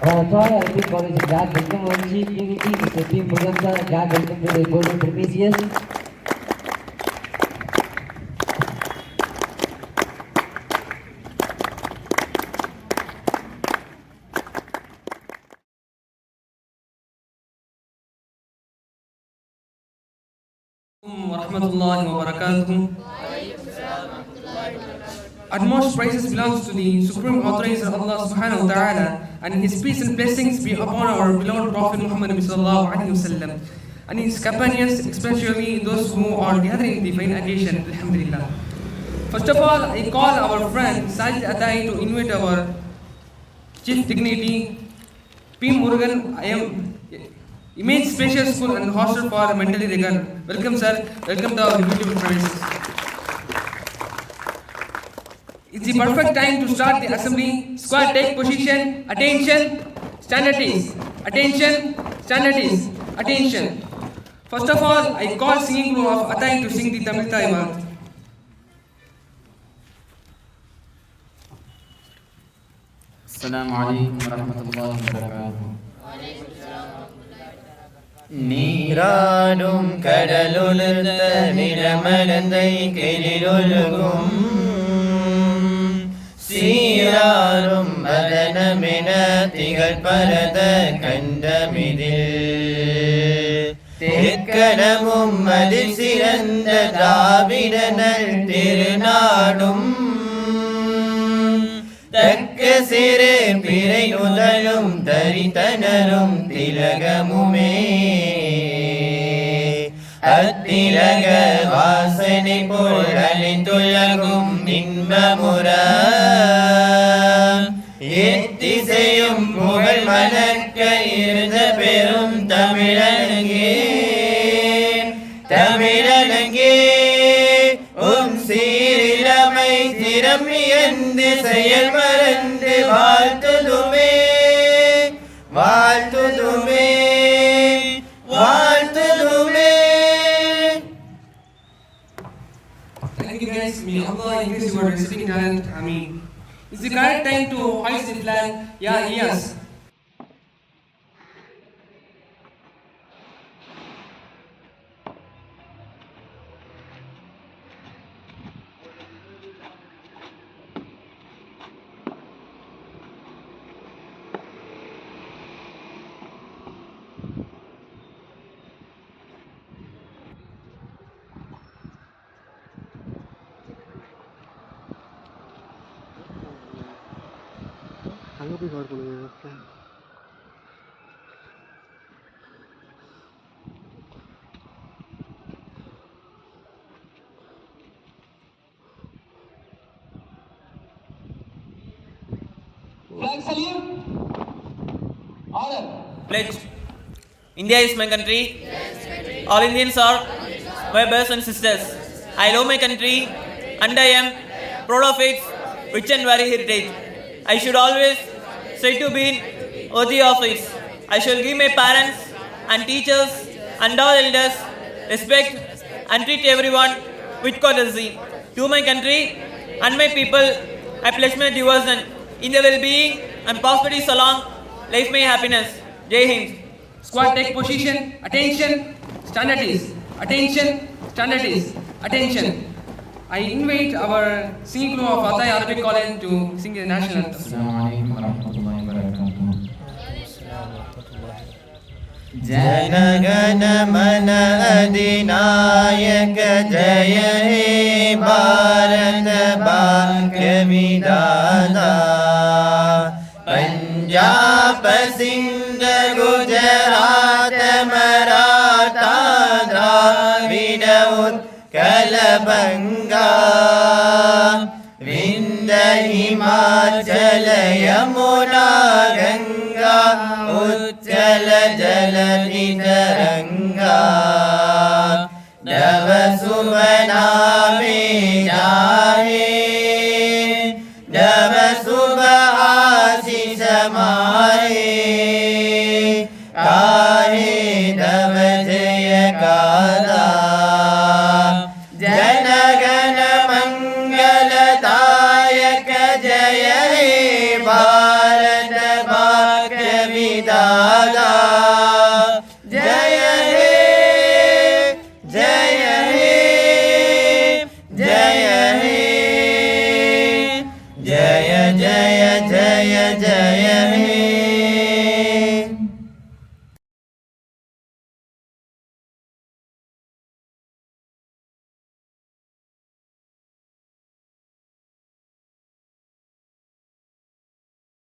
Baratoy Arabic College of God, welcome our Chief Dignity, Mr. P. Murugan sir, God, welcome to the praises belongs to the supreme authorizer Allah subhanahu wa ta'ala and his peace and blessings be upon our beloved Prophet Muhammad wasallam and his companions, especially those who are gathering the fine occasion. Alhamdulillah. First of all, I call our friend Sajid Atai to invite our chief dignity P. Murugan. I am Image Special School and Hostel for Mentally Regard. Welcome, sir. Welcome to our beautiful premises. It's the perfect time to start the assembly. Squad take position. Attention. Standard. Attention. Standardies. Attention. First of all, I call singing room of Atai to sing the Tamil Taiwan. السلام عليكم ورحمة الله وبركاته നീരാടും കടലുളുത്ത നിലമലന്തൈ കിളിലൊഴുകും സീരാറും വദനമിന തികൽപ്പരത കണ്ടമിതിൽ തിക്കരമും അതിൽ സിരന്ത ദാവിരനൽ തിരുനാടും தக்க சிறு பிறை உதலும் தரித்தனரும் திலகமுமே அத்திலக வாசனை போல் அழிந்துலகும் இன்பமுற எத்திசையும் புகழ் மலர்க்க இருந்த பெரும் தமிழங்கே தமிழங்கே உம் சீரிழமை திறமியந்து செயல் மறந்து வாழ் Reciting talent. I mean, it's the correct time to hoist the flag. Yeah, yes. Flag salute. Order. pledge. India is my country. All Indians are my brothers and sisters. I love my country and I am proud of its rich and varied heritage. I should always strive to be worthy of it. I shall give my parents and teachers and all elders respect and treat everyone with courtesy. To my country and my people, I pledge my devotion in the well-being and prosperity along life may happiness. Jai Hind. Squad, take position. Attention. Stand at ease. Attention. Stand at ease. Attention. I invite our singing crew of Atai Arabic College to sing the national anthem. जनगणमनधिनायक जय हे भारत भाग्यविदाता पञ्जाब सिंह गुजरात मराठा द्राविड उत्तर गङ्गा वृन्द यमुना गङ्गा उज्जल जलनि न गङ्गा नव सुमना જય રે ભા